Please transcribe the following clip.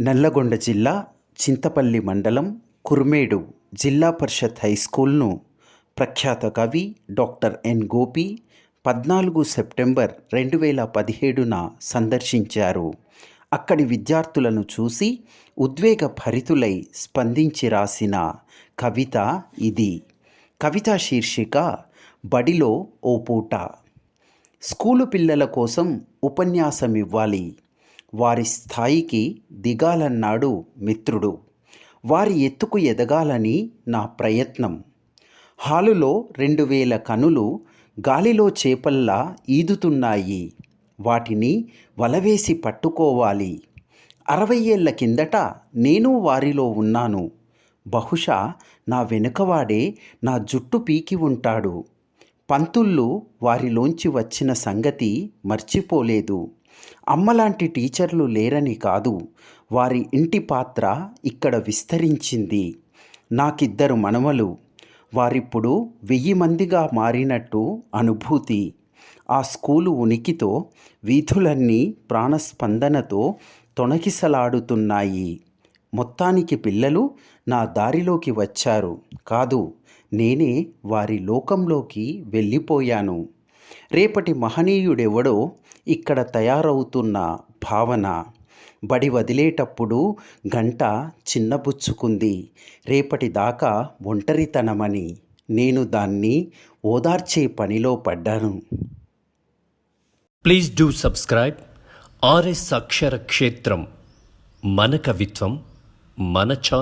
నల్లగొండ జిల్లా చింతపల్లి మండలం కుర్మేడు జిల్లా పరిషత్ హై స్కూల్ను ప్రఖ్యాత కవి డాక్టర్ ఎన్ గోపి పద్నాలుగు సెప్టెంబర్ రెండు వేల పదిహేడున సందర్శించారు. అక్కడి విద్యార్థులను చూసి ఉద్వేగ భరితులై స్పందించి రాసిన కవిత ఇది. కవిత శీర్షిక బడిలో ఓ పూట. స్కూలు పిల్లల కోసం ఉపన్యాసం ఇవ్వాలి వారి స్థాయికి దిగాలన్నాడు మిత్రుడు. వారి ఎత్తుకు ఎదగాలని నా ప్రయత్నం. హాలులో రెండు వేల కనులు గాలిలో చేపల్లా ఈదుతున్నాయి. వాటిని వలవేసి పట్టుకోవాలి. అరవై ఏళ్ళ కిందట నేను వారిలో ఉన్నాను. బహుశా నా వెనుకవాడే నా జుట్టు పీకి ఉంటాడు. పంతుళ్ళు వారిలోంచి వచ్చిన సంగతి మర్చిపోలేదు. అమ్మలాంటి టీచర్లు లేరని కాదు వారి ఇంటి పాత్ర ఇక్కడ విస్తరించింది. నాకిద్దరు మనవలు వారిప్పుడు వెయ్యి మందిగా మారినట్టు అనుభూతి. ఆ స్కూలు ఉనికితో వీధులన్నీ ప్రాణస్పందనతో తొణకిసలాడుతున్నాయి మొత్తానికి పిల్లలు నా దారిలోకి వచ్చారు. కాదు నేనే వారి లోకంలోకి వెళ్ళిపోయాను. రేపటి మహనీయుడెవడో ఇక్కడ తయారవుతున్న భావన. బడి వదిలేటప్పుడు గంట చిన్నబుచ్చుకుంది. రేపటి దాకా ఒంటరితనమని నేను దాన్ని ఓదార్చే పనిలో పడ్డాను. Please do subscribe RS Akshara Kshetram మన కవిత్వం మన ఛానల్.